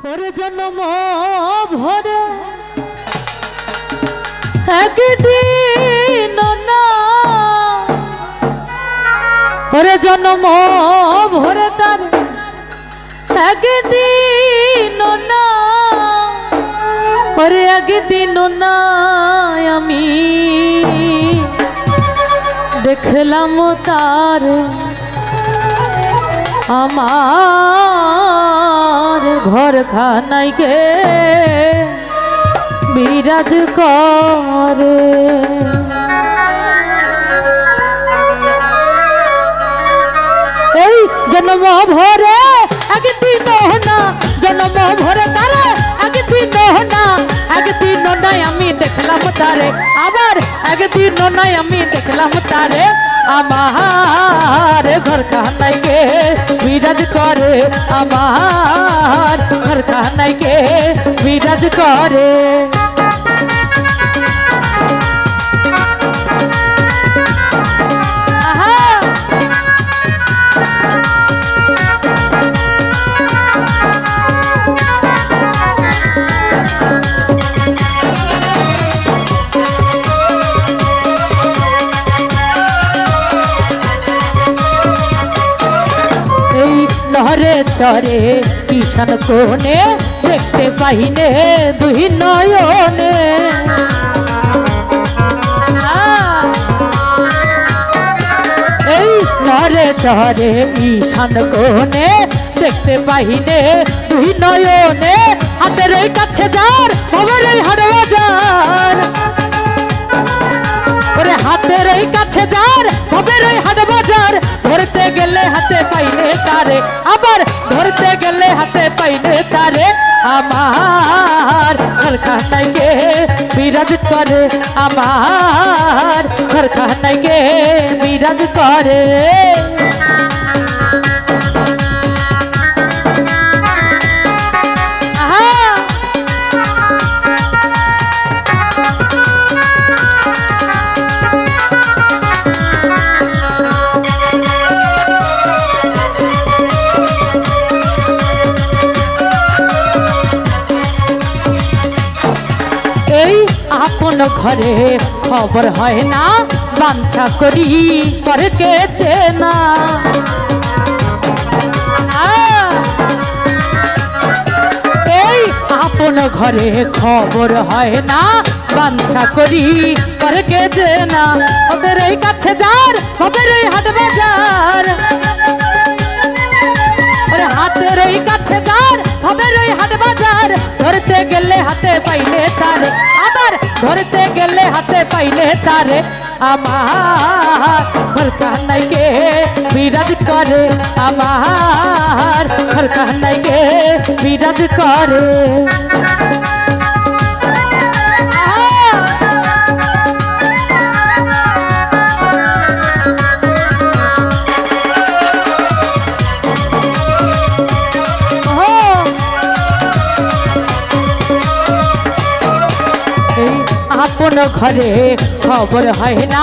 ওরে জন্ম ভরে। একদিন না। জন্ম ভরে তার। একদিন না। একদিন আমি দেখলাম তার। আমার ঘর খানাই গে। বিরাজ করে। এই জন্ম ভরে একদিন না, জন্ম ভরে তারে একদিন না একদিন নাই আমি দেখলাম তারে। একদিন নাই আমি দেখলাম তারে। আমার ঘর কাহানাই গে বিরাজ করে আমার চরে কিষান কোনে দেখতে পাইনে দুই নয়নে! এই লহরে চরে ঈশান কোনে দেখতে পাইনে দুই নয়নে। হাতের এই কাছে যার খবর এই হাট বাজার ওরে হাতের এই কাছে যার খবর এই হাট বাজার ধরতে গেলে হাতে পাইলে তারে আবার গেলে হাতে পাইলে তারে আমার ঘর খানাই গে বিরাজ করে আমার ঘর আপন ঘরে খবর হয় না, বাঞ্ছা করি পরে কেছে না আহ! এই আপন ঘরে খবর হয় না, বাঞ্ছা করি পরে কেছে না ওদের এই কাছে যার, ওদের এই হাট বাজার। হাতের ওই কাছে যার হবের ওই হাট বাজার। ধরতে গেলে হাতে পাইলে তারে। আবার ধরতে গেলে হাতে পাইলে তারে আমার ঘর কাহানাই গে বিরাজ করে আমার ঘর কাহানাই গে বিরাজ করে আপন ঘরে খবর হয় না,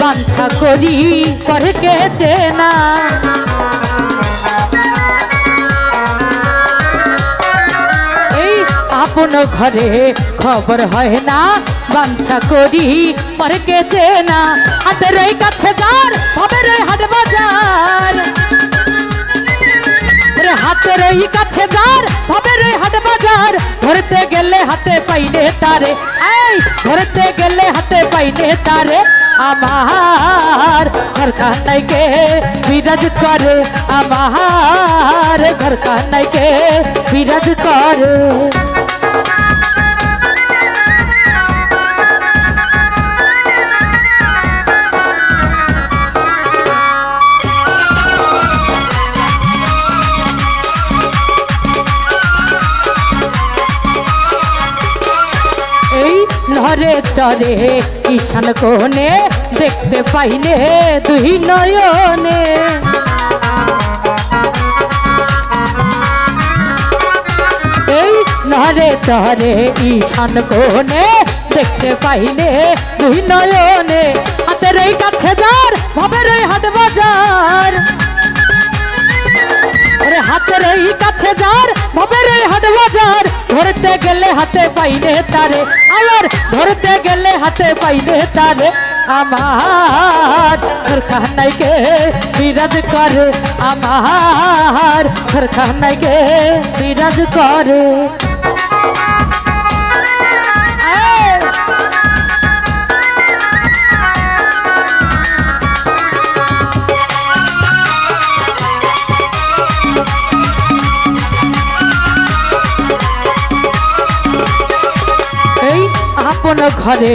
বাঞ্ছা করি করে কেছে না। এই আপন ঘরে খবর হয় না, বাঞ্ছা করি পরে কেছে না। হাতের এই কাছে যার খবর এই হাট বাজার। হাতের এই কাছে যার, ভাবের এই হাট বাজার, ধরতে গেলে হাতে পাইনে তারে এই ধরতে গেলে হাতে পাইনে তারে আমার ঘর কান্নাইকে বিরাজ করে আমার ঘর কান্নাইকে বিরাজ করে এই লহরে চরে ঈশান কোণে দেখতে পাইনে দুই নয়নে। এই লহরে চরে ঈশান কোণে দেখতে পাইনে দুই নয়নে। হাতের এই কাছে যার, ভাবের এই হাট বাজার। হাতের এই কাছে যার, ভবের এই হাট বাজার। ধরতে গেলে হাতে পাইলে তারে। আবার ধরতে গেলে হাতে পাইলে তারে আমার ঘর খানাইকে বিরাজ করে আমার ঘর খানাইকে বিরাজ করে আপন ঘরে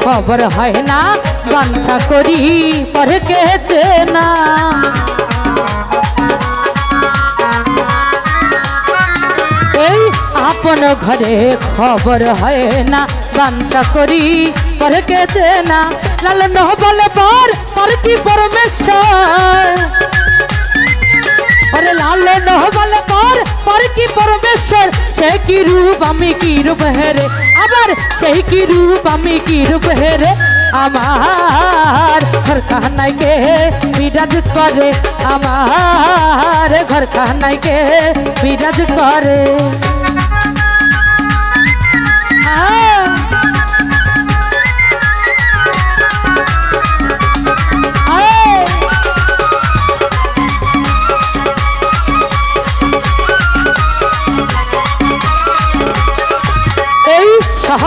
খবর হয় না বাঞ্ছা করি পরে কেছে না এই আপন ঘরে খবর হয় না বাঞ্ছা করি পরে কেছে না লালন বলে পর পর কি পরমেশ্বর? আরে লালে নহবলে পর পর কি পরমেশ্বর? সে কি রূপ আমি কি রূপ হেরে আবার সেই কি রূপ আমি কি রূপ হেরে আমার ঘর খানাইকে বিরাজ করে আমার ঘর খানাইকে বিরাজ করে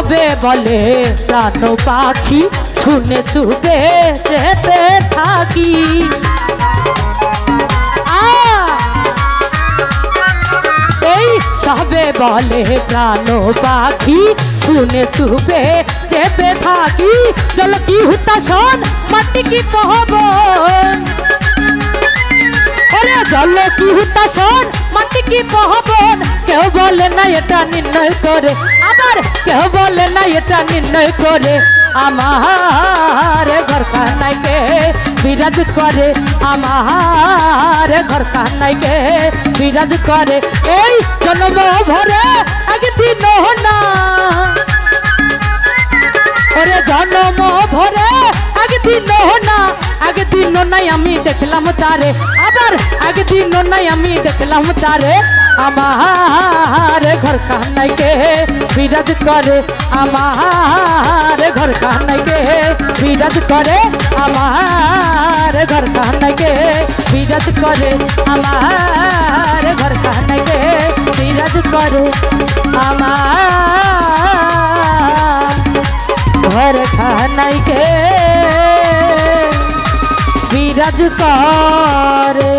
সবে বলে প্রাণ পাখি, শুনে চুপে যেতে থাকি! এই সবে বলে প্রাণ পাখি, শুনে চুপে চেপে থাকি। চল কি হুতা শোন মাটি কি পহবন? ওরে জল কি হুতা শোন মাটি কি পহবন? কেউ বলে না এটা নির্ণয় করে। কেউ বলে না এটা নির্ণয় করে। আমার ঘর কানাইকে বিরাজ করে। আমার ঘর কানাইকে বিরাজ করে। এই জন্ম ভরে একদিন না। ওরে জন্ম ভরে একদিন না। একদিন নাই আমি দেখলাম তারে। আবার একদিন নাই আমি দেখলাম তারে। আমার ঘর কানাইকে বিরাজ করে আমার ঘর কানাইকে, বিরাজ করে আমার ঘর কানাইকে, বিরাজ করে আমার ঘর কানাইকে, বিরাজ করে আমার ঘর খানাইকে বিরাজ করে।